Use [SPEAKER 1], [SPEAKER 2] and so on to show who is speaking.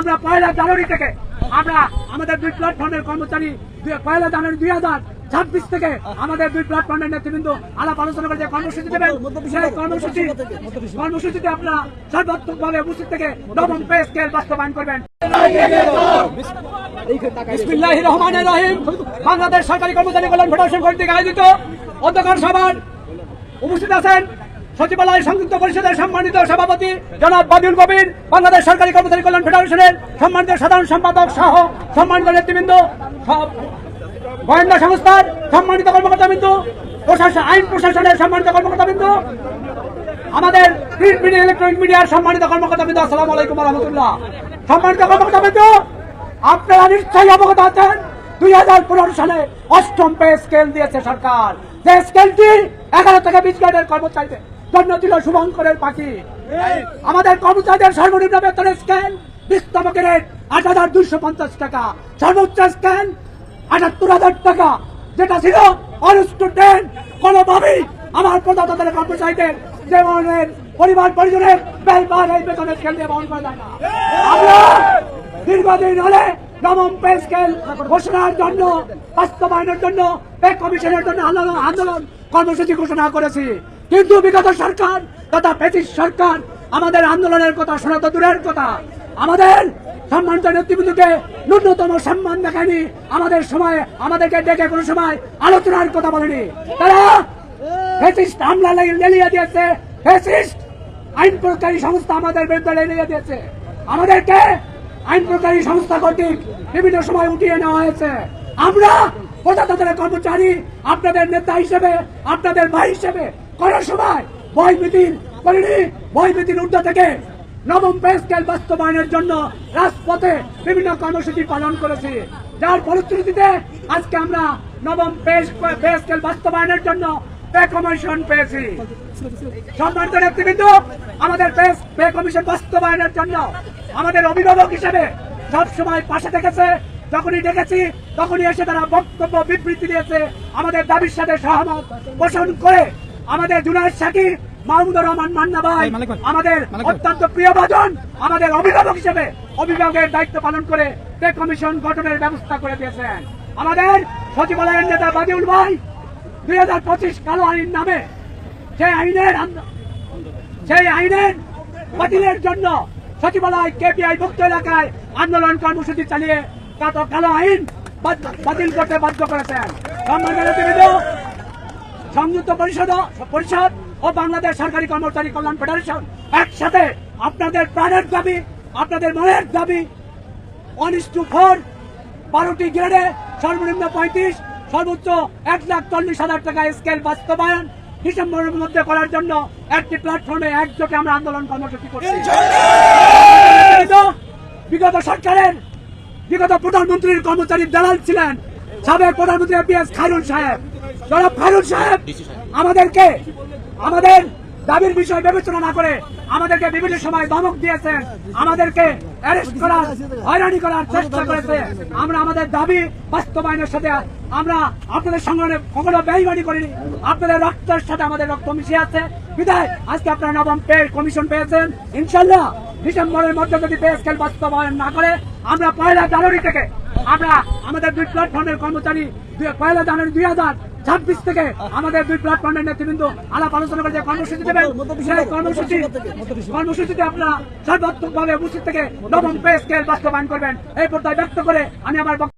[SPEAKER 1] আমরা পয়লা জানুয়ারি থেকে আমরা আমাদের দুই প্ল্যাটফর্মের কর্মচারী পয়লা জানুয়ারি দুই হাজার ছাব্বিশ থেকে আমাদের দুই প্ল্যাটফর্মের নেতৃবৃন্দ আলাপ আলোচনা করে যে কর্মসূচি দেবেন সেই কর্মসূচি কর্মসূচিতে আপনারা সর্বাত্মকভাবে উপস্থিত থেকে নবম পে স্কেল বাস্তবায়ন করবেন। রহিম। বাংলাদেশ সরকারি কর্মচারী কল্যাণ ফেডারেশন কর্তৃক আয়োজিত অধ্যকার সভার উপস্থিত আছেন সচিবালয় সংযুক্ত পরিষদের সম্মানিত সভাপতি জনাব বাদিউল কবির, বাংলাদেশ সরকারি কর্মচারী কল্যাণ ফেডারেশনের সম্মানিত সাধারণ সম্পাদক সহ সম্মানিত নেতৃবৃন্দ গোয়েন্দা সংস্থার সম্মানিত কর্মকর্তাবৃন্দ প্রশাসন আইন প্রশাসনের সম্মানিত কর্মকর্তাবৃন্দ, আমাদের প্রিন্ট মিডিয়া ইলেকট্রনিক মিডিয়ার সম্মানিত কর্মকর্তাবৃন্দ, আসসালামু আলাইকুম রহমতুল্লাহ সম্মানিত কর্মকর্তাবৃন্দ, আপনারা নিশ্চয়ই অবগত আছেন, দুই হাজার পনেরো সালে অষ্টম পে স্কেল দিয়েছে সরকার। যে স্কেলটি এগারো থেকে বিশ গ্রেডের কর্মচারীদের। জন্য ছিল শুভঙ্করের পাখি। আমাদের কর্মচারীদের সর্বনিম্ন বেতনের স্কেল বিশতম গ্রেড আট হাজার দুইশো পঞ্চাশ টাকা সর্বোচ্চ স্কেল আটাত্তর হাজার টাকা। যেটা ছিল অনস্টুডেন্ট কোনোভাবেই আমার প্রদাতাদের কর্মচারীদের যেমনের পরিবার পরিজনের ব্যয়ভার এই বেতনের স্কেল দিয়ে বহন করা যায় না। আমরা দীর্ঘদিন হলে নবম পে স্কেল ঘোষণার জন্য বাস্তবায়নের জন্য পে কমিশনের জন্য আন্দোলন আন্দোলন কর্মসূচি ঘোষণা করেছি। কিন্তু বিগত সরকার তথা ব্রিটিশ সরকার, আমাদের আন্দোলনের কথা শোনা তো দূরের কথা। আমাদের সম্মানিত নেতৃবৃন্দকে ন্যূনতম সম্মান দেখায়নি আমাদের সময়, আমাদেরকে ডেকে কোনো সময় আলোচনার কথা বলেনি। তারা ফেসিস্ট হামলা লেলিয়ে দিয়েছে। ফেসিস্ট আইন প্রকারী সংস্থা আমাদের বিরুদ্ধে লেলিয়ে দিয়েছে। আমাদেরকে আইন প্রকারী সংস্থা কর্তৃক বিভিন্ন সময় উঠিয়ে নেওয়া হয়েছে। আমরা প্রজাতন্ত্রের কর্মচারী, আপনাদের নেতা হিসেবে, আপনাদের ভাই হিসেবে কোন সময় ভয় মিটিং করিনি। ভয় মিটিং ঊর্ধ্ব থেকে নবম পে স্কেল বাস্তবায়নের জন্য রাজপথে বিভিন্ন কর্মসূচি পালন করেছি। যার ফলশ্রুতিতে আজকে আমরা নবম পে স্কেল বাস্তবায়নের জন্য পেয়েছি। আমাদের বাস্তবায়নের জন্য আমাদের অভিভাবক হিসেবে পাশে থেকেছে যখনই তখনই এসে তারা বক্তব্য বিবৃতি দিয়েছে। আমাদের দাবির সাথে সহমত পোষণ করে আমাদের জুনায়দ সাকিব মাহমুদুর রহমান মান্না ভাই আমাদের অত্যন্ত প্রিয় ভাজন আমাদের অভিভাবক হিসেবে অভিভাবকের দায়িত্ব পালন করে পে কমিশন গঠনের ব্যবস্থা করে দিয়েছেন। আমাদের সচিবালয়ের নেতা বাদিউল ভাই দুই হাজার পঁচিশ কালো আইন নামে সেই আইনের সেই আইনের বাতিলের জন্য সচিবালয় কেপিআই মুক্ত এলাকায় আন্দোলন কর্মসূচি চালিয়ে কাতো কালো আইন বাতিল করতে বাধ্য করেছেন। সংযুক্ত পরিষদ পরিষদ ও বাংলাদেশ সরকারি কর্মচারী কল্যাণ ফেডারেশন একসাথে আপনাদের প্রাণের দাবি, আপনাদের মনের দাবি ইস টু ফোর, বারোটি গ্রেডে সর্বনিম্ন পঁয়ত্রিশ, সর্বোচ্চ এক লাখ চল্লিশ হাজার টাকা স্কেল বাস্তবায়ন ডিসেম্বরের মধ্যে করার জন্য একটি প্ল্যাটফর্মে একজোটে আমরা আন্দোলন কর্মসূচি করছি। বিগত সরকারের, বিগত প্রধানমন্ত্রীর কর্মচারী দালাল ছিলেন, সাবেক প্রধানমন্ত্রী পিএস খায়রুল সাহেব। জনাব খায়রুল সাহেব আমাদেরকে আমাদের দাবির বিষয় বিবেচনা না করে আমাদেরকে বিভিন্ন সময় ধমক দিয়েছেন। আমাদেরকে অ্যারেস্ট করার হয়রানি করার চেষ্টা করেছে। আমরা আমাদের দাবি বাস্তবায়নের সাথে আমরা আপনাদের সঙ্গে কখনো ব্যয়বাড়ি করিনি। আপনাদের রক্তের সাথে আমাদের রক্ত মিশে আছে। বিদায় আজকে আপনারা নবম পে কমিশন পেয়েছেন। ইনশাল্লাহ ডিসেম্বরের মধ্যে যদি পে স্কেল বাস্তবায়ন না করে আমরা পয়লা জানুয়ারি থেকে আমরা আমাদের দুই প্ল্যাটফর্মের কর্মচারী দুই- পয়লা জানুয়ারি দুই হাজার ছাব্বিশ থেকে আমাদের দুই প্ল্যাটফর্মের নেতৃবৃন্দ আলাপ আলোচনা করে যে কর্মসূচি দেবেন, সেই কর্মসূচি কর্মসূচিতে আপনারা সর্বাত্মকভাবে উপস্থিত থেকে নবম পে স্কেল বাস্তবায়ন করবেন। এই পর্দায় ব্যক্ত করে আমি আমার